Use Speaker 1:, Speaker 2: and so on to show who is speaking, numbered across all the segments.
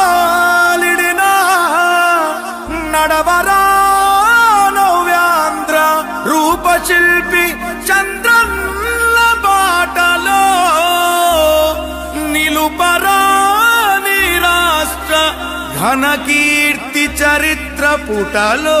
Speaker 1: ఎందుకాలిడినా నడవరా నవ్యాంధ్ర రూపశిల్పి చంద్రన్న బాటలో నిలుపరా నీ రాష్ట్ర ఘన కీర్తి చరిత్ర పుటలో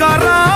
Speaker 1: करा